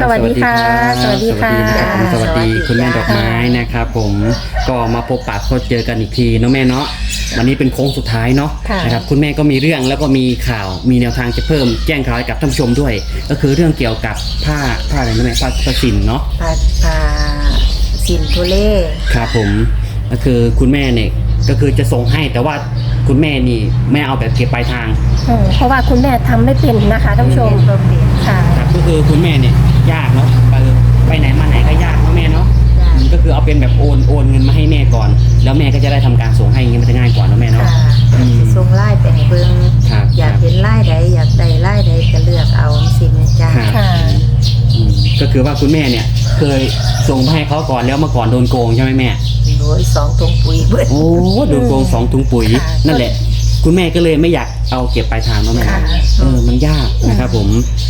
สวัสดีค่ะสวัสดีค่ะ สวัสดีคุณแม่ดอกไม้นะครับผมก็มาพบปะก็เจอกันอีกทีเนาะแม่เนาะวันนี้เป็นโค้งสุดท้ายเนาะค่ะ นะครับคุณแม่ก็มีเรื่องแล้วก็มีข่าวมีแนวทางจะเพิ่มแจ้งข่าวให้กับท่านผู้ชมด้วย ก็คือเรื่องเกี่ยวกับผ้าผ้าอะไรนะแม่ผ้าผ้าสินเนาะปลาปลาสินทุเล่ครับผมก็คือคุณแม่เนี่ยก็คือจะส่งให้แต่ว่าคุณแม่นี่ไม่เอาแบบเก็บปลายทางอืมเพราะว่าคุณแม่ทำไม่เป็นนะคะท่านผู้ชมเป็นต้มเด็ดค่ะ ครับก็คือคุณแม่เนี่ย ยากเนาะไปไปไหนมาไหนก็ยากเนาะแม่เนาะจ้ะอืมก็คือเอาเป็นแบบโอนโอนเงินมาให้แม่ก่อน แล้วแม่ก็จะได้ทำการส่งให้อย่างงี้มันจะง่ายกว่าเนาะแม่เนาะ ค่ะอืมส่งไล่ไปให้เบิ่งครับอยากครับเห็นไล่ใดอยากได้ไล่ใดก็เลือกเอาสินะจ๊ะครับค่ะ อืมก็คือว่าคุณแม่เนี่ย เคยส่งไปให้เขาก่อนแล้วเมื่อก่อนโดนโกงใช่ไหมแม่ โอ้ยสองถุงปุ๋ยเบิด โอ้โดนโกงสองถุงปุ๋ยค่ะนั่นแหละ คุณแม่ก็เลยไม่อยากเอาเก็บปลายทางเนาะแม่ค่ะ เออมันยากนะครับผม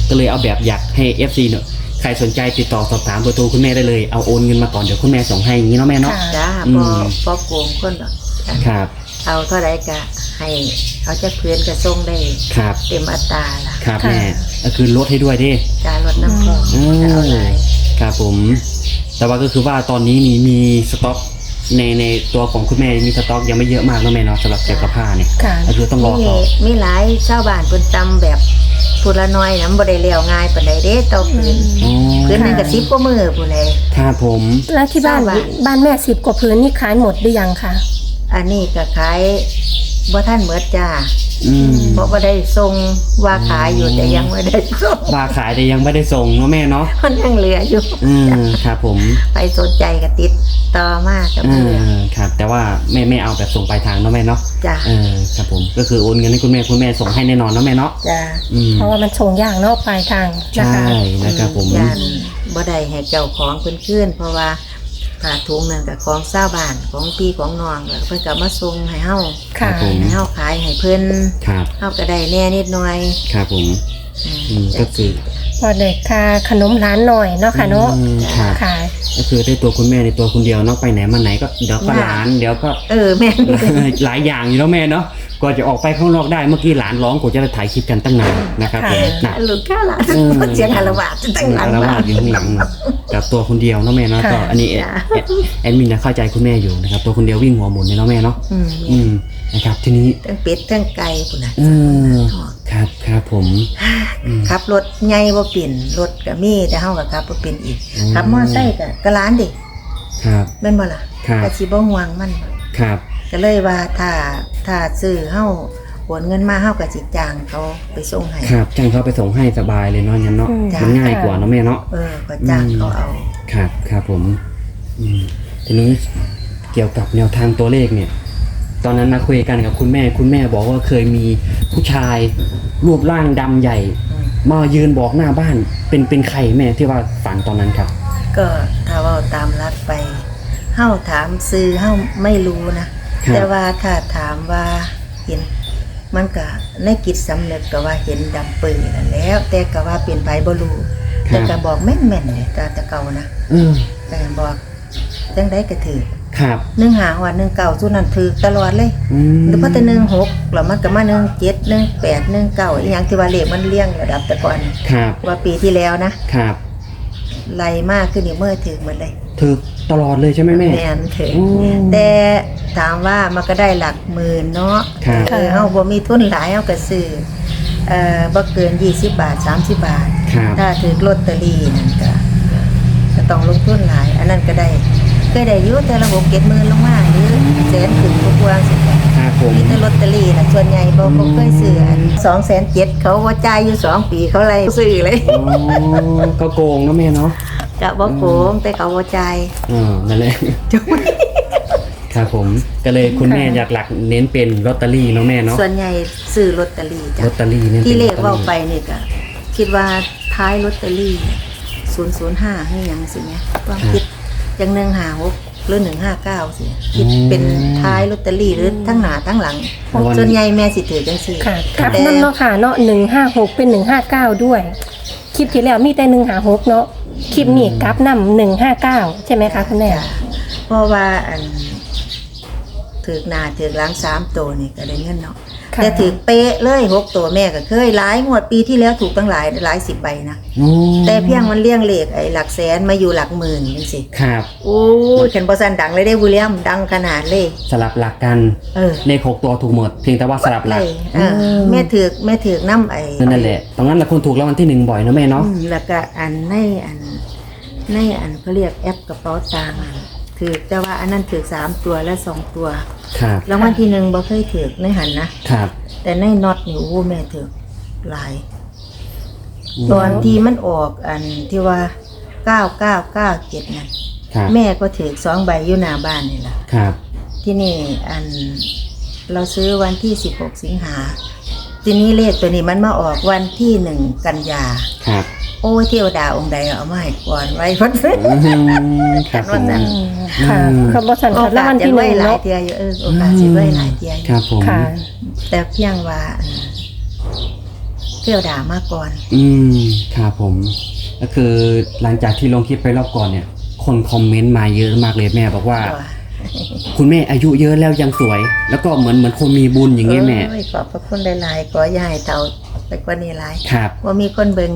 ก็เลยเอาแบบอยากให้ FC เนี่ย ใครสนใจติดต่อสอบถามเบอร์โทรคุณแม่ได้เลยเอาโอนเงินมาก่อนเดี๋ยวคุณแม่ส่งให้อย่างนี้เนาะแม่เนาะค่ะจ้าอืพอมพอโกงคนดอกจ้ะครับเอาเท่าไรก็ให้เอาจากเพื่อนก็ส่งได้ครับเต็มอัตราล่ะครับค่ะ แม่ก็คือลดให้ด้วยดิ จ้ารถน้ำพองอืม จะเอาหลายครับผม แต่ว่าก็คือว่าตอนนี้นี่มีสต็อกในในตัวของคุณแม่มีสต็อกยังไม่เยอะมากเนาะแม่เนาะสำหรับเกี่ยวกับผ้าเนี่ย ค่ะ ก็คือต้องรอมีเขามีหลายชาวบ้านเพิ่นตำแบบ พูละน้อยนะบ่ได้เลี้ยวง่ายปานใดเด้เต่อพื้นอ๋อพื้นหนึงก็10กว่ามือพุ่นเลย ครับผม แล้วที่บ้านทราบว่า บ้านแม่สิบกว่าพื้นนี่ขายหมดหรือยังคะอันนี้ก็ขายบ่ท่านเมิดจ้า อืมเพราะว่าได้ส่งว่าขายอยู่แต่ยังไม่ได้ส่งว่าขายแต่ยังไม่ได้ส่งเนาะแม่เนาะมันยังเหลืออยู่อืมครับผมไปสนใจก็ติดต่อมากกับเอเพื่อน อครับ แต่ว่าไม่ไม่เอาแบบส่งปลายทางเนาะแม่เนาะจ้าเออครับผมก็คือโอนเงินให้คุณแม่คุณแม่ส่งให้แน่นอนเนาะแม่เนาะจ้าอืมเพราะว่ามันส่งยากเนาะปลายทางนะใช่คะนะครับผม ย่านบ่ได้ให้เจ้าของเพิ่นขึ้นเพราะว่า ผ้าถุงนั่นก็ของชาวบ้านของพี่ของน้องแล้วเพิ่นก็มาส่งให้เฮาค่ะให้เฮาขายให้เพิ่นครับเฮาก็ได้แน่นิดหน่อยครับผมอืมอืมก็คือพอเด็กค่าขนมร้านหน่อยเนาะค่ะเนาะอืมครับ ค่ะ ก็คือได้ตัวคุณแม่ในตัวคนเดียวเนาะไปไหนมาไหนก็เดี๋ยวก็หลานเดี๋ยวก็ เออแม่น หลายอย่างอยู่แล้วแม่เนาะ กว่าจะออกไปข้างนอกได้เมื่อกี้หลานร้องกว่าจะได้ถ่ายคลิปกันตั้งนานนะครับผมค่ะหนักลูกค้าหลานเออเสียงอารวาสจะตั้งหลังอารวาบ้าสอยู่ข้างหลังกับตัวคนเดียวเนาะแม่เนาะค่ะก็อันนี้แอดแอดแอดมินนะเข้าใจคุณแม่อยู่นะครับ ตัวคนเดียววิ่งหัวหมุนเลยเนาะแม่เนาะอืมอืมนะครับทีนี้ทั้งเป็ดทั้งไก่พุ่นน่ะเออครับครับผมอืม ขับรถใหญ่บ่เป็นรถก็มีแต่เฮาก็ขับบ่เป็นอีกอืม ขับมอไซค์ก็ก็ล้านดิครับ แม่นบ่ล่ะครับ ก็สิบ่ห่วงมัน ครับ ก็เลยว่าถ้า ถ้าซื้อเฮาโอนเงินมาเฮาก็สิจ้างเขาไปส่งให้ ครับจ้างเขาไปส่งให้สบายเลยเนาะยันเนาะอืมมันง่ายกว่าเนาะแม่เนาะ เออก็จ้างเขาเอา ครับครับผมอืมทีนี้เกี่ยวกับแนวทางตัวเลขเนี่ย ตอนนั้นนะคุยกันกับคุณแม่ คุณแม่บอกว่าเคยมีผู้ชายรูปร่างดำใหญ่ อืม มายืนบอกหน้าบ้าน เป็นเป็นใครแม่ที่ว่าฝันตอนนั้นครับ ก็ถ้าเว้าตามรักไปเฮาถามซื้อเฮาไม่รู้นะ ครับ แต่ว่าถ้าถามว่าเห็น มันก็ในกิจสำนึกก็ว่าเห็นดำปืนนั่นแหล้ว แต่ก็ว่าเปลี่ยนไปบ่รู้แต่ก็บอกแม่นๆเนี่ยแต่แต่เก่านะเออแต่บอกจังได้ก็ถือครับหนึ่งหาว่าหนึ่งเก่าสุนันถือตลอดเลยอืมหรือพอแต่หนึ่งหกแล้วมันก็มาหนึ่งเจ็ดหนึ่งแปดหนึ่งเก้าอีหยังที่ว่าเลขมันเลี้ยงระดับแต่ก่อนครับว่าปีที่แล้วนะ ครับ ไล่มากขึ้นอีกเมื่อถือหมดเลยถือตลอดเลยใช่ไหมแม่ แมนถืออืมแต่ถามว่ามันก็ได้หลักหมื่นเนาะครับ เออเฮาบ่มีทุนหลายเฮาก็ซื้อเอ่อบ่เกิน 20 บาท 30 บาท ครับ ถ้าถือลอตเตอรี่นั่นก็ก็ต้องลงทุนหลาย อันนั้นก็ได้เคยได้อยู่แต่ระบบเก็บหมื่นลงมาหรือแสนขึ้นกว่าๆสิจ้ะครับ ผมมีแต่ลอตเตอรี่น่ะส่วนใหญ่บ่บ่เคยซื้ออัน207,000เขาว่าจ่ายอยู่2ปีเขาเลยซื้อเลยอ๋อก็โกงเนาะแม่เนาะก็บ่โกงแต่เขาบ่จ่ายอ่านั่นแหละครับผมก็เลยคุณแม่อยากหลักเน้นเป็นลอตเตอรี่เนาะแม่เนาะส่วนใหญ่ซื้อลอตเตอรี่จ้ะลอตเตอรี่เนี่ยที่เลขป็นเว่าตตอรี่ไปนี่ก็คิดว่าท้ายลอตเตอรี่ศูนย์ศูนย์ห้าให้ยังสิเนี่ยความคิดอย่างหนึ่งหาหก หรือหนึ่งห้าเก้าสิคิดเป็นท้ายลอตเตอรี่หรือทั้งหน้าทั้งหลังส่วนใหญ่แม่สิถือจังสี่ค่ะกลับแต่นั่นเนาะค่ะเนาะหนึ่งห้าหกเป็นหนึ่งห้าเก้าด้วย คลิปที่แล้วมีแต่หนึ่งหาหกเนาะคลิปนี้กลับนำหนึ่งห้าเก้าใช่ไหมคะคุณแม่จ้ะเพราะว่าอันถือหน้าถือหลังสามตัวนี่ก็ได้เงินเนาะ ค่ะ แต่ถือเป๊ะเลยหกตัวแม่ก็เคยหลายงวดปีที่แล้วถูกตั้งหลายหลายสิบใบนะโอ้แต่เพียงมันเลี่ยงเลขไอ้หลักแสนมาอยู่หลักหมื่นนี่สิครับ โอ้ยเห็นบอสันดังเลยได้วิลเลียมดังขนาดเลย สลับหลักกัน เออเลขหกตัวถูกหมด เพียงแต่ว่าสลับหลักเลยเออแม่ถือกแม่ถือกน้ำไอ้นั่นแหละตรงนั้นแหละคุณถูกรางวัลที่หนึ่งบ่อยนะแม่เนาะอืมแล้วก็อันในอันในอันเขาเรียกแอปกระเป๋าตังค์อะ ถือกแต่ว่าอันนั้นถือกสามตัวและสองตัวครับรางวัลที่หนึ่งบ่เคยถือกในหันนะครับแต่ในน็อตนี่โอ้แม่ถือกหลาย ตอนที่มันออกอันที่ว่าเก้าเก้าเก้าเจ็ดนั่นครับแม่ก็ถือกสองใบอยู่หน้าบ้านนี่แหละครับ ที่นี่อันเราซื้อวันที่สิบหกสิงหาทีนี้เลขตัวนี้มันมาออกวันที่หนึ่งกันยาครับ โอ้ยเทวดาองค์ใดเอามาให้ก่อนไว้พ้นอืมครับผมอืมค่ะอืม คำว่าสันโอขัดรางกาวัสลจะที่หไว้นึ่งหลายเนาะเทียอยู่เออโอกาสจะไว้หลายเทียอยู่ครับผม ค่ะ แต่เพียงว่าอันเทวดามาก่อน อืมครับผม ก็คือหลังจากที่ลงคลิปไปรอบก่อนเนี่ย คนคอมเมนต์มาเยอะมากเลยแม่บอกว่า คุณแม่อายุเยอะแล้วยังสวย แล้วก็เหมือนเหมือนคนมีบุญอย่างเงี้ยแม่ โอ้ยขอบพระคุณหลาย ๆ ขออย่าให้เต่าไป กว่านี้หลายครับว่ามีคนเบิง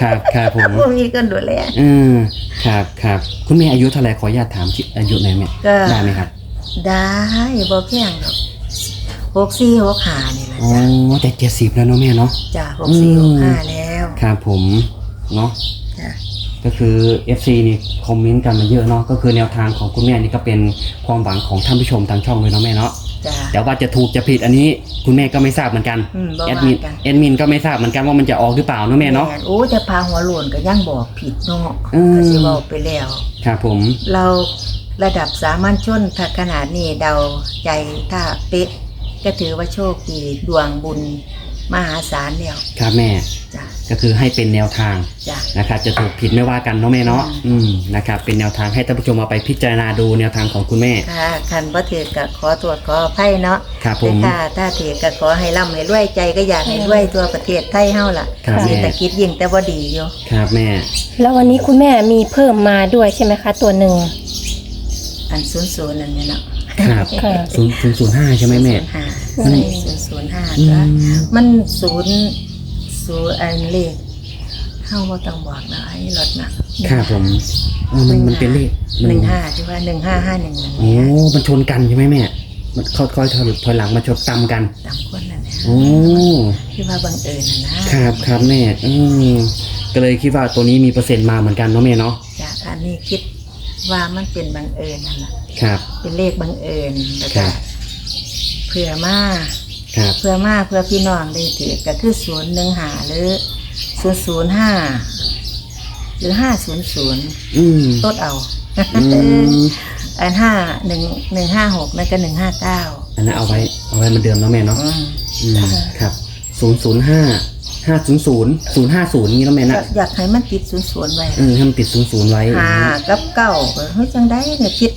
ครับครับผมว่ามีคนดูแลอืมครับครับคุณแม่อายุเท่าไหร่ขออนุญาตถามที่อายุหน่อยแม่ก็ได้ไหมครับ ได้บ่เพียงหรอกหกสี่หกห้านี่แหละอ๋อจ้ะแต่เจ็ดสิบแล้วเนาะแม่เนาะจ้ะหกสี่หกห้าแล้วครับผมเนาะจ้ะก็คือ FC นี่คอมเมนต์กันมาเยอะเนาะก็คือแนวทางของคุณแม่นี่ก็เป็นความหวังของท่านผู้ชมทางช่องเลยเนาะแม่เนาะ จ้ะ แต่ว่าจะถูกจะผิดอันนี้ คุณแม่ก็ไม่ทราบเหมือนกันอืมบ่แอว่าดมินกัน แอดมินก็ไม่ทราบเหมือนกันว่ามันจะออกหรือเปล่าเนาะแม่เนาะ โอ้แต่พาหัวโลนก็ยังบอกผิดเนาะอืม ก็สิเว้าไปแล้ว ครับผมเราระดับสามัญชนถ้าขนาดนี้เดาใจถ้าเป๊ะก็ถือว่าโชคดีดวงบุญ มหาศาลแล้วครับแม่ จ้ะก็คือให้เป็นแนวทางจ้ะ นะครับ จะถูกผิดไม่ว่ากันเนาะแม่เนาะอืมนะครับ เป็นแนวทางให้ท่านผู้ชมเอาไปพิจารณาดูแนวทางของคุณแม่ ค่ะคันบ่ถือก็ขอตรวจขออภัยเนาะครับผแต่มถ้าถ้าถือก็ขอให้ร่ำให้รวยใจก็อยากให้รวยตัวประเทศไทยเฮาล่ะครับเศรษฐแม่กิจยิ่งแต่บ่ดีอยู่ครับแม่ แล้ววันนี้คุณแม่มีเพิ่มมาด้วยใช่ไหมคะ ตัวหนึ่ง อันศูนย์ศูนย์นั่นเนี่ยเนาะครับค่ะ ศูนย์ศูนย์ศูนย์ห้าใช่ไหมแม่ห้าอืมศูนย์ศู นย์ห้าอืก็มมันศูนย์ศูนย์อันเลขเฮาบ่ต้องบอกนะไอ้รถนะครับผมเออมันมันเป็นเลขมัหนึ่งห้าที่ว่าหนึ่งห้าห้าหนึ่งหนึ่งโอ้มันชนกันใช่ไหมแม่มันค่อยๆถอยถอยหลังมาชนตำกันตามคนนั่นแหละโอ้ที่ว่าบังเอิญนะนะครับครับแม่อืมก็เลยคิดว่าตัวนี้มีเปอร์เซ็นต์มาเหมือนกันเนาะแม่เนาะจากอันนี้คิดว่ามันเป็นบังเอิญนั่นแหละครับ เป็นเลขบังเอิญแล้วครัก็บเผื่อมา ครับ เพื่อมาเพื่อพี่น้องได้ถือก็คือศูนย์หนึ่งหาหรือศูนย์ศูนย์ห้าหรือห้าศูนย์ศูนย์อืม ลดเอาอืม อันห้าหนึ่งหนึ่งห้าหกนั่นก็หนึ่งห้าเก้าอันนั้นเอาไว้ เอาไว้เหมือนเดิมเนาะแม่เนาะอืมอืมครับศูนย์ศูนย์ห้าห้าศูนย์ศูนย์ศูนย์ห้าศูนย์นี้แล้วแม่ก็นะอยากให้มันติดศูนย์ศูนย์ไว้เออให้มันติดศูนย์ศูนย์ไว้ หากับเก้าเฮ้ยจังได้เนี่ยคิด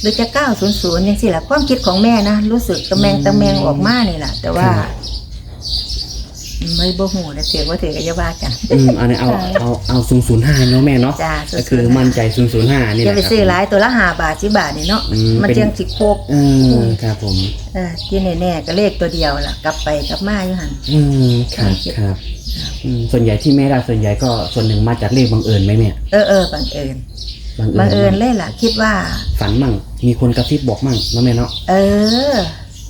หรือจะเก้าศูนย์ศูนย์ยังสิแหละความคิดของแม่นะรู้สึกตะแมงตะแมงออกมานี่แหละแต่ว่าไม่บ่หูนะเถียงว่าเถียงก็จะว่ากัน อืมอันนี้เอาเอาเอาศูนย์ศูนย์ห้าเนาะแม่เนาะจ้าก็คือมั่นใจศูนย์ศูนย์ห้านี่แหจะละไปครับซื้อหลายตัวละหาบาทสิบาทนี่เนาะอืมมันเป็น เจียงสิโคกเออครับผม เออที่แน่ๆก็เลขตัวเดียวล่ะ กลับไปกลับมาอยู่หัน อืมครับครับอืมส่วนใหญ่ที่แม่ได้ส่วนใหญ่ก็ส่วนหนึ่งมาจากเลขบังเอิญไหมแม่ เออเออบังเอิญ บังบังเอิเอิญญเลยล่ะ คิดว่า ฝันมั่ง มีคนกระซิบบอกมั่งเนาะแม่เนาะเออ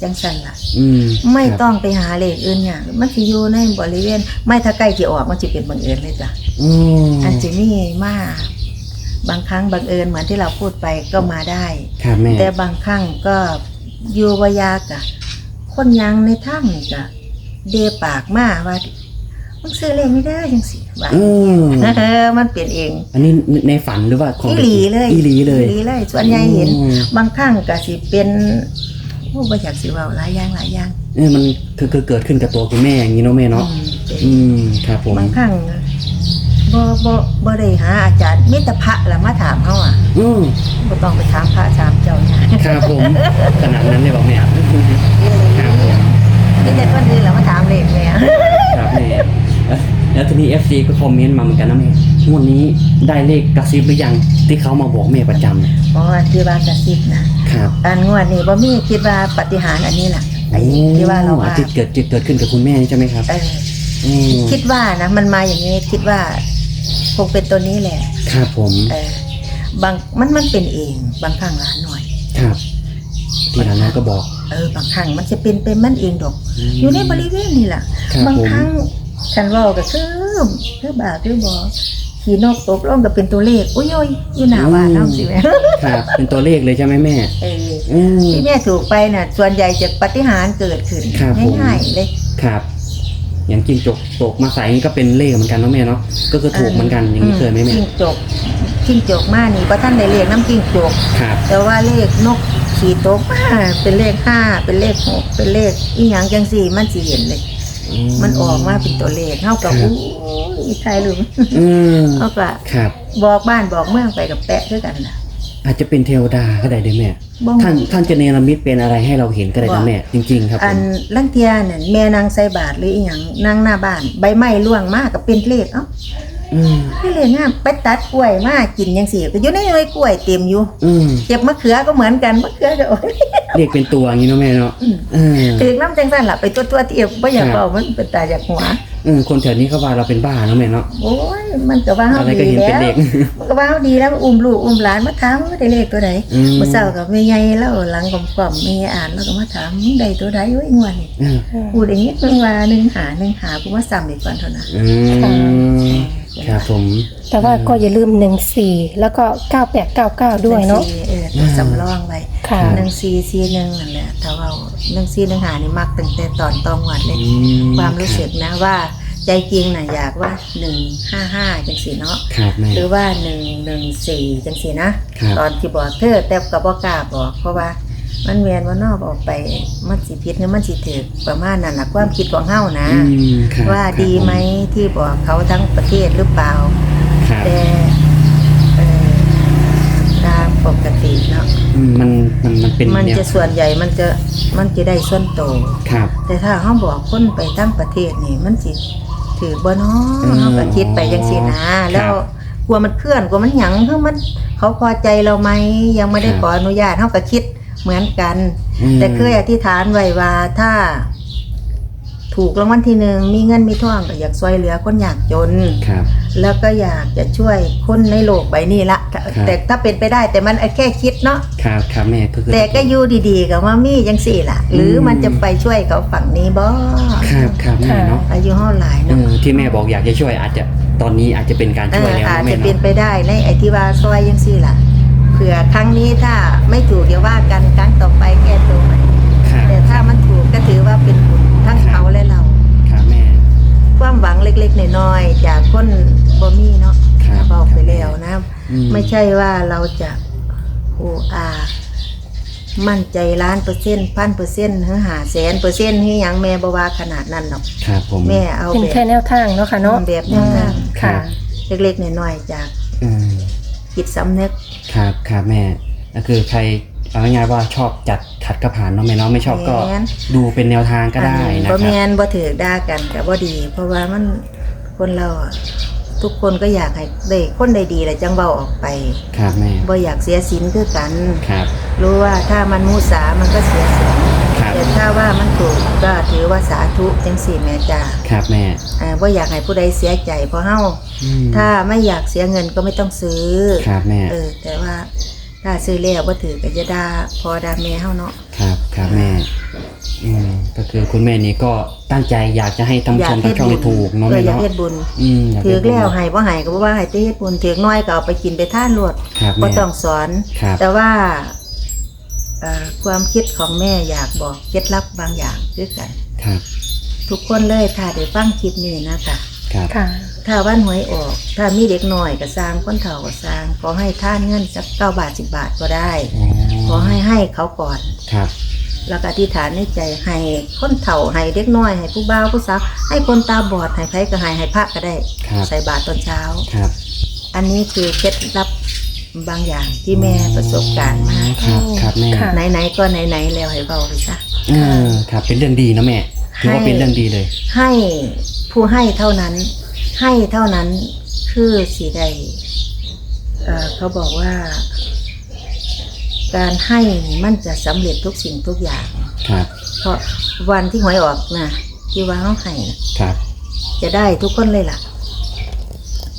จังสันล่ะ อืมไม่ครับต้องไปหาเลขอื่นอย่างมันสิอยู่ในบริเวณ ไม่ถ้าใกล้ที่ออกมันจะเป็นบังเอิญเลยจ้ะอืมอันจะมีมาบางครั้งบังเอิญเหมือนที่เราพูดไปก็มาได้ ครับแม่แต่บางครั้งก็อยู่วายากะคนยังในถ้ำนี่กะเดปากมาว่า มึงซื้อเลขไม่ได้จังสิว่าอืมเออมันเปลี่ยนเอง อันนี้ในฝันหรือว่าของอีหลีเลยอีหลีเลยอีหลีเลยส่วนใหญ่เห็น อืมบางครั้งก็สิเป็นโอ้บ่อยากสิเว่าหลายอย่างหลายอย่างเออมันคือคือเกิดขึ้นกับตัวคุณแม่อย่างนี้เนาะแม่เนาะอืมเป็นอืมครับผมบางครั้งบ่บ่บ่ได้หาอาจารย์มิตรพระละมาถามเฮาอะอืมบ่ต้องไปถามพระถามเจ้าเนี่ยครับผมขนาดนั้นเลยบอกแม่ครับผม มีแต่คนอื่นละมาถามเลขแม่ ครับแม่เอ้ย แล้วทีนี้ FC ก็คอมเมนต์มาเหมือนกันนะแม่งวดนี้ได้เลขกระซิบหรือยังที่เขามาบอกแม่ประจำเนี่ยเพราะว่าที่ว่ากระซิบนะครับอันงวดนี้บ่มีคิดว่าปฏิหารย์อันนี้ล่ะโอ้อ้ที่ว่าเราอ๋อว่าที่เกิดที่เกิดขึ้นกับคุณแม่นี่ใช่ไหมครับเอออืมคิดว่านะมันมาอย่างนี้คิดว่าคงเป็นตัวนี้แหละครับผมเออบางมันมันเป็นเองบางครั้งหลานหน่อย ครับที่ร้านน้องก็บอก เออบางครั้งมันจะเป็นเป็นมันเองดอกมอยู่ในบริเวณนี่แหละครับบางผมครั้ง ฉันเว่าก็คือคือบาคือบ่ขี่นกตกลงก็เป็นตัวเลขอุ้ยโอ้ยอยู่หน้าบ้านน้องสิแม่ครับเป็นตัวเลขเลยใช่ไหมแม่ เอออืมที่แม่ถูกไปน่ะ ส่วนใหญ่จะปฏิหารย์เกิดขึ้นครับผม ง่ายๆเลย ครับ อย่างจิ้งจกตกมาใส่นี่ก็เป็นเลขเหมือนกันเนาะแม่เนาะก็คือถูกเหมือนกันอย่างนี้เคยไหมแม่จิ้งจกจิ้งจกมานี่พระท่านได้เลขน้ำจิ้งจก ครับ แต่ว่าเลขนกขี่ตกมาเป็นเลขห้าเป็นเลขหกเป็นเลขอีหยังจังสี่มันสิเห็นเลย มันออกมาเป็นตัวเลขเท่ากับครับอู้ยไทยหรืออืมเขาก็ครับ บอกบ้านบอกเมืองไปกับแปะด้วยกันนะ อาจจะเป็นเทวดาก็ได้เด้แม่บ้องท่านท่านจะเนรมิตเป็นอะไรให้เราเห็นก็ได้นะแม่ จริง ๆ ครับผอันมลังเทียเนี่ยแม่นางใส่บาทหรืออีหยังนางหน้าบ้าน ใบไม้ร่วงมากกับเป็นเลขเอ้า อืมเป็นเลขงามไปตัดกล้วยมากินยังสี่ก็อยู่ในหน่วยกล้วยเต็มอยู่ อืมเก็บมะเขือก็เหมือนกันมะเขือก็โอ้ย เรียกเป็นตัวอย่างนี้เนาะแม่เนาะอืม เออ ถึงน้ำจังสันละไปตัวตัวๆที่เอวไม่อยากครับบอกมันเป็นตาอยากหัว เออคนแถวนี้เขาว่าเราเป็นบ้าเนาะแม่เนาะ โอ้ยมันก็ว่าเฮาอะไรก็ดีเห็นเป็นแล้วเด็กมันก็ว่าเฮาดีแล้วอุ้มลูกอุ้มหลานมาถามว่าได้เลขตัวใดอืม เมื่อเช้ากับแม่ใหญ่แล้วหลังกล่อมๆแม่อ่านแล้วก็มาถามมึงได้ตัวใดเว้ยงวดนี่เออพูดอย่างนี้เพิ่งว่าหนึ่งหาหนึ่งหากูว่าซ้ำอีกก่อนเท่านั้นอืม ครับผม แต่ว่าก็อย่าลืมหนึ่งสี่แล้วก็เก้าแปดเก้าเก้าด้วยเนาะหงสี่เออตัวสำรองไว้ค่ะหนึ่งสี่สี่หนึ่งนั่นแหละถ้าเราหนึ่งสี่หนึ่งหานี่มักตั้งแต่ตอนตองวัดเลยอืมความรู้สึกนะว่าใจจริงน่ะอยากว่าหนึ่งห้าห้าจังสีเนาะครับแม่หรือว่าหนึ่งหนึ่งสี่จังสีนะครับตอนที่บอกเธอแต่กับบอกล้าบอกเพราะว่า มันเวียนว่านอกออกไป มันสิพิษหรือมันสิถือประมาณนั้นนะความคิดของเฮานะ อืมครับว่าดีไหมที่บอกเขาทั้งประเทศหรือเปล่า ครับแต่เอ่อตามปกติเนาะอืมมันมันมันเป็นมันแนวจะส่วนใหญ่มันจะมันจะได้ส่วนโต ครับ แต่ถ้าเขาบอกคนไปตั้งประเทศนี่มันสิถือบ่เนาะอืมเขาก็คิดไปจังซี่นะครับแล้วกลัวมันเคลื่อนกลัวมันหยังคือมัน เขาพอใจเราไหมยังไม่ได้ครับ ขออนุญาตเขาก็คิด เหมือนกัน อืม แต่เคยอธิษฐานไว้ว่าถ้า ถูกรางวัลที่หนึ่งมีเงินมีทองก็อยากช่วยเหลือคนยากจน ครับ แล้วก็อยากจะช่วยคนในโลกใบนี้ละแต่ครับ แต่ถ้าเป็นไปได้แต่มันแค่คิดเนาะครับครับแม่ก็คือ แต่ก็อยู่ดีๆกับว่ามีจังสี่ล่ะ หรืออม มันจะไปช่วยเขาฝั่งนี้บ่ครับครับแม่เนาะอายุเท่าไหร่เอเนาะอที่แม่บอกอยากจะช่วยอาจจะตอนนี้อาจจะเป็นการเอช่วยอแล้วอาจนะแม่จะเป็นเนาะไปได้ในไอที่ว่าซอยจังสี่ล่ะ เผื่อครั้งนี้ถ้าไม่ถูกเดี๋ยวว่ากันครั้งต่อไปแก้ตัวใหม่ครับแต่ถ้ามันถูกก็ถือว่าเป็นบุญทั้งเขาและเรา ครับแม่ ความหวังเล็กๆน้อยๆจากคนบ่มีเนาะครับเบาไปแล้วนะ อืไม่ใช่ว่าเราจะโอ้อามั่นใจล้านเปอร์เซ็นต์พันเปอร์เซ็นต์หรือหาแสนเปอร์เซ็นต์นี่ยังแม่บว่าขนาดนั้นหรอกครับผมแม่เอาเป็นแบบแค่แนวทางเนาะค่ะเนาะแบบแนวทาง ค่ะ เล็กๆน้อยๆจากอืมจิตสำนึก ครับครับแม่ก็คือใครเอาง่ายๆว่าชอบจัดขัดกระผ่านเนาะแม่เนาะไม่ชอบก็แม่น ดูเป็นแนวทางก็ได้นะคบ่รับ แมนบ่ถือด่ากันก็บ่ดี เพราะว่ามันคนเราอะทุกคนก็อยากให้ได้คนได้ดีแหละจังเบาออกไปครับแม่บ่อยากเสียสินคือกัน ครับรู้ว่าถ้ามันมุสามันก็เสียสิน ครับแต่ถ้าว่ามันถูกก็ถือว่าสาธุจังสี่แม่จ้าครับแม่อ่าบ่อยากให้ผู้ใดเสียใจเพราะเฮาอืมถ้าไม่อยากเสียเงินก็ไม่ต้องซื้อ ครับแม่เออ แต่ว่าถ้าซื้อแล้วบ่ถือก็จะด่าพอด่าแม่เฮาเนาะ ครับครับแม่อืมก็คือคุณแม่นี้ก็ตั้งใจอยากจะให้ทำชมทางช่องให้ถูกเนาะเออแม่อยากเนาะเฮ็ดบุญอืมอยากถืให้อแล้วให้บ่ให้ก็บ่ว่าให้แต่เฮ็ดบุญถือน้อยก็เอาไปกินไปท่านรวดครับบ่แม่ต้องสอน ครับ แต่ว่าเอ่อ ความคิดของแม่อยากบอกเคล็ดลับบางอย่างคือกัน ครับ ทุกคนเลยถ้าได้ฟังคลิปนี้นะคะครับค่ะ ถ้าวันหวยออก ถ้ามีเด็กหน่อยก็สร้างคนเฒ่าก็สร้างขอให้ท่านเงินสักเก้าบาทสิบบาทก็ได้ อ๋อขอให้ให้เขาก่อน ครับ แล้วก็อธิษฐานในใจให้คนเฒ่าให้เด็กน้อยให้ผู้บ่าวผู้สาวให้คนตาบอดให้ไผก็ให้ให้พระก็ได้ ครับ ใส่บาตรตอนเช้า ครับ อันนี้คือเคล็ดลับ บางอย่างที่แม่ประสบการณ์มาครับครับแม่ค่ะ ไหนๆก็ไหนๆแล้วให้เบาไปซะเออครับ เป็นเรื่องดีนะแม่ถือว่าให้ เป็นเรื่องดีเลย ให้ผู้ให้เท่านั้น ให้เท่านั้นคือสีใดเอ่อเขาบอกว่า การให้มันจะสำเร็จทุกสิ่งทุกอย่าง ครับ เพเพราะวันที่หวยออกนะที่ว่าเขาให้น่ะครับ จะได้ทุกคนเลยล่ะ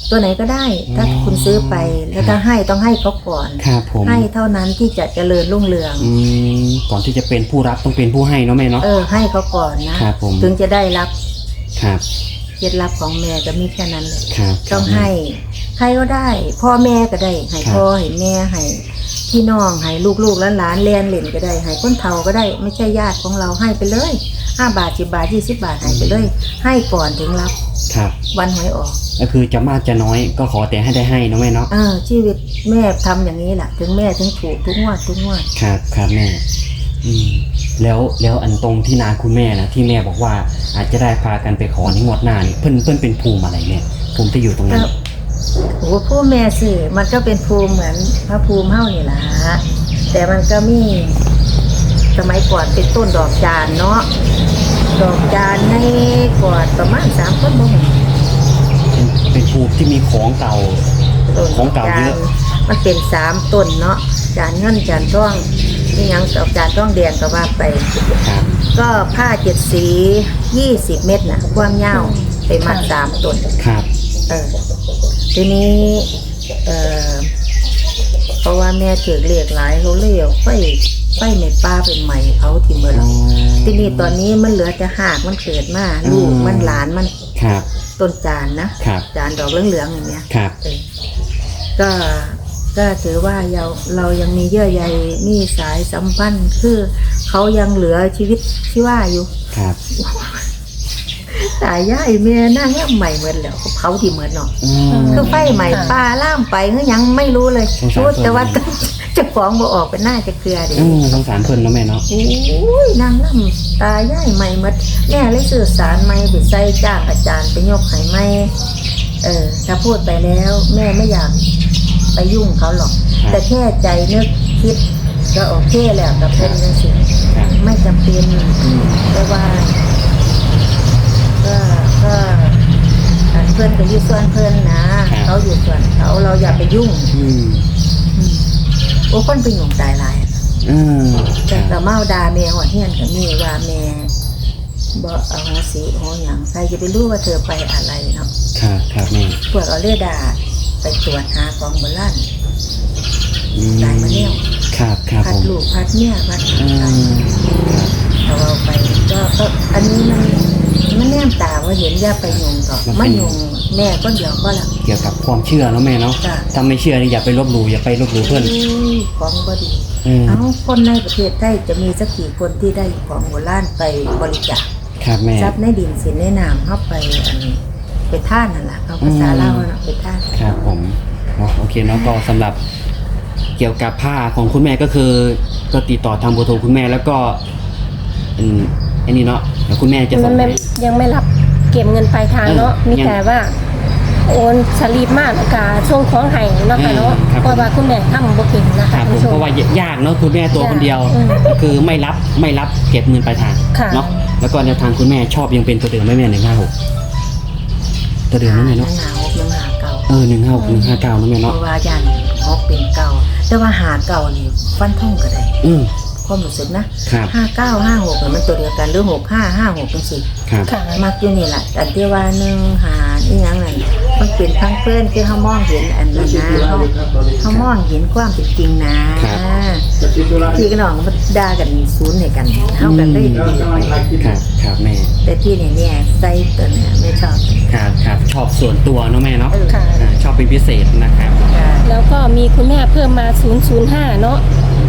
ตัวไหนก็ได้ ถ้าคุณซื้อไปแล้วถ้าให้ต้องให้เขาก่อนครับผมให้เท่านั้นที่จะเจริญรุ่งเรืองอืมก่อนที่จะเป็นผู้รับต้องเป็นผู้ให้เนาะแม่เนาะเออให้เขาก่อนนะครับผมถึงจะได้รับครับเคล็ดลับของแม่ก็มีแค่นั้นเลยครับต้องให้ใครก็ได้ พ่อแม่ก็ได้ให้ครับพ่อให้แม่ให้พี่น้องให้ลูกๆหลานๆเรียนเล่นก็ได้ให้คนเฒ่าก็ได้ ไม่ใช่ญาติของเราให้ไปเลย ห้าบาทสิบาทยี่สิบาทให้ไปเลย ให้ก่อนถึงรับครับ วันหวยออก ก็คือจะมากจะน้อยก็ขอแต่ให้ได้ให้เนาะแม่เนาะเออชีวิตแม่ทำอย่างนี้แหละถึงแม่ถึงถูกทุกงวดทุกงวดครับครับแม่อืมแล้วแล้วอันตรงที่นาคุณแม่นะที่แม่บอกว่าอาจจะได้พากันไปขอในงวดหน้านี่เพิ่นเพิ่นเป็นภูมิอะไรแม่ภูมิที่อยู่ตรงนั้นก็โอ้ผู้แม่สิมันก็เป็นภูมิเหมือนพระภูมิเฮ้านี่แหละแต่มันก็มี สมัยก่อนเป็นต้นดอกจานเนาะดอกจานในก่อนประมาณสามต้นบ่หมเป็นเป็นภูมิที่มีของเก่า ต้นของเก่าเยอะ มันเป็นสามต้นเนาะจานเงินจานทองนี่ยังดอกจานทองแดงก็ว่าไป ครับ ก็ผ้าเจ็ดสียี่สิบเม็ดนะความยาวไปมัดสามต้นครับ เออทีนี้เออเพราะว่าแม่ถือเรียกหลายเขาเรียกไฟ ไฟในป้าเป็นใหม่เขาที่เมื่ออ๋เราอทีนี้ตอนนี้มันเหลือจะหากมันเกิดมาอืมลูกมันหลานมันครับ ต้นจานนะครับ จานดอกเหลืองๆอย่างเงี้ยครับเออก็ก็ถือว่าเราเรายังมีเยื่อใยมีสายสัมพันธ์คือเขายังเหลือชีวิตที่ว่าอยู่ครับ ตายย่ายแม่หน้าแง่ใหม่เหมือนแล้วเขาเผาที่เหมือนเนาะอืม คือไฟใหม่ค่ะปลาล่ามไปก็ยังไม่รู้เลยสงสาร รู้แต่ว่าเพิ่นเจะฟ้าของบ่ออกเป็นหน้าจะเกลือเด็อืมสงสารเพิ่นเนาะแม่เนาะ โอ้ยนางล่ำตายย่ายใหม่หมดแม่เลยสื่อสารไม่ไปใส่จ้างอาจารย์ไปยกไห้ไม่เออถ้าพูดไปแล้ว แม่ไม่อยากไปยุ่งเขาหรอก ครับ แต่แค่ใจนึกคิดก็โอเคแล้วกับเพิ่นนั่นสิครับไม่จำเป็น อืมแต่ว่า ก็ก็เพื่อนก็อยู่ส่วนเพื่อนนะเขาอยู่ส่วนเขาเราอย่าไปยุ่งอืมโอ้คนไปยุ่งตายหลายอืมแต่รับก็เมาดาแม่หัวเฮียนกับมีว่าแม่บ่เอาหาสีโหหยังใครจะไปรู้ว่าเธอไปอะไรเนาะครับครับแม่พวกเอาเลือดาไปตรวจหาของโบราณอืมได้มาแล้วครับครับพัดลูกพัดเนี่ยพัดอืมเอาเอาไปก็ก็อันนี้มัน มันแนมตาว่าเห็นอย่าไปยุ่งต่อมันยุ่งแม่ก็เดี๋ยวก็ละเกี่ยวกับความเชื่อเนาะแม่เนาะจ้ะถ้าไม่เชื่อนี่อย่าไปลบหลู่อย่าไปลบหลู่เพื่อนอุ้ยของบดี อืมเอาคนในประเทศไทยจะมีสักกี่คนที่ได้ของโบราณไปบริจาคครับแม่ ทรัพย์ในดินสินในนามเข้าไปอันไปท่านนั่นแหละเขาภาษาอืม เล่าวนะไปท่านครับผมเนาะโอเคเนาะก็สำหรับเกี่ยวกับผ้าของคุณแม่ก็คือ ก็ติดต่อทางเบอร์โทรคุณแม่แล้วก็อืม อันนี้เนาะเดี๋ยวคุณแม่จะส่มังนไม่ให้ยังไม่รับเก็บเงินปลายทางเนาะ เออมียังแต่ว่า โอนสลีปมากกาช่วงของไห้เนาะค่ะเนาะเออครับ เพราะว่าคุณแม่ทำบ่เก่งนะคคะรับผท่านมผู้ชมเพราะว่ายากเนาะคุณแม่ตัวคนเดียว อืมก็คือไม่รับไม่รับเก็บเงินปลายทางค่ะ เนาะแล้วก็แนวทางคุณแม่ชอบยังเป็นตัวเดิมไหมแม่หนึ่งห้าหกตัวเดิมไหมแม่หเนาะหาหกหนึ่งหาเก่าเออหนึ่งห้าหกหนึ่งห้าเก้านะแม่เพเนาะราะว่ายันหกเป็นเก่า แต่ว่าหาเก่านี่ฟันท่องก็ได้ อืม ความรู้สึกนะครับห้าเก้าห้าหกเนี่ยมันตัวเดียวกันหรือหกห้าห้าหกจังสิครับค่ะมักอยู่นี่แหละแต่ที่ว่าหนึ่งหาอีหยังนั่นมันเป็นทั้งเพื่อนที่เขามองเห็นอันนั้นนะเขาเขามองเห็นความเป็นจริงนะครับพี่กับน้องมันด่ากันศูนย์ให้กันเขากันได้ดีไปครับครับแม่ แต่ที่เนี่ยเนี่ยไส้ตัวเนี่ยไม่ชอบครับครับชอบส่วนตัวเนาะแม่เนาะเออค่ะอ่าชอบเป็นพิเศษนะครับค่ะแล้วก็มีคุณแม่เพิ่มมา 005 เนาะ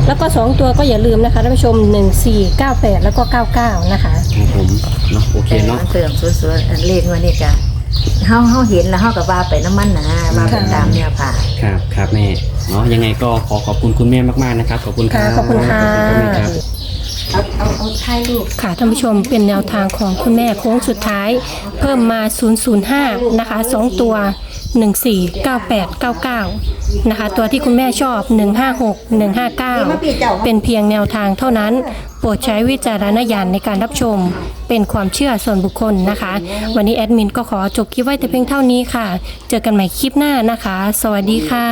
แล้วก็ 2 ตัวก็อย่าลืมนะคะท่านผู้ชม 1498 แล้วก็ 99 นะคะ ครับผมเนาะโอเคแต่เนาะมันเติมสวยๆอันเลขว่านี่จ้ะเฮาเฮาเห็นแล้วเฮาก็ว่าไปน้ำมันนะว่าไปตามเนี่ยผ่า ครับครับแม่เนาะยังไงก็ขอขอบคุณคุณแม่มากๆนะครับขอบคุณครับค่ะขอบคุณค่ะ ขอบณครับ เอาเอาเอาถ่ายรูป ค่ะท่านผู้ชมเป็นแนวทางของคุณแม่โค้งสุดท้าย เพิ่มมา 005 นะคะ 2 ตัว 149899 นะคะ ตัวที่คุณแม่ชอบ 156 159 เป็นเพียงแนวทางเท่านั้น โปรดใช้วิจารณญาณในการรับชม เป็นความเชื่อส่วนบุคคลนะคะ วันนี้แอดมินก็ขอจบคลิปไว้แต่เพียงเท่านี้ค่ะ เจอกันใหม่คลิปหน้านะคะ สวัสดีค่ะ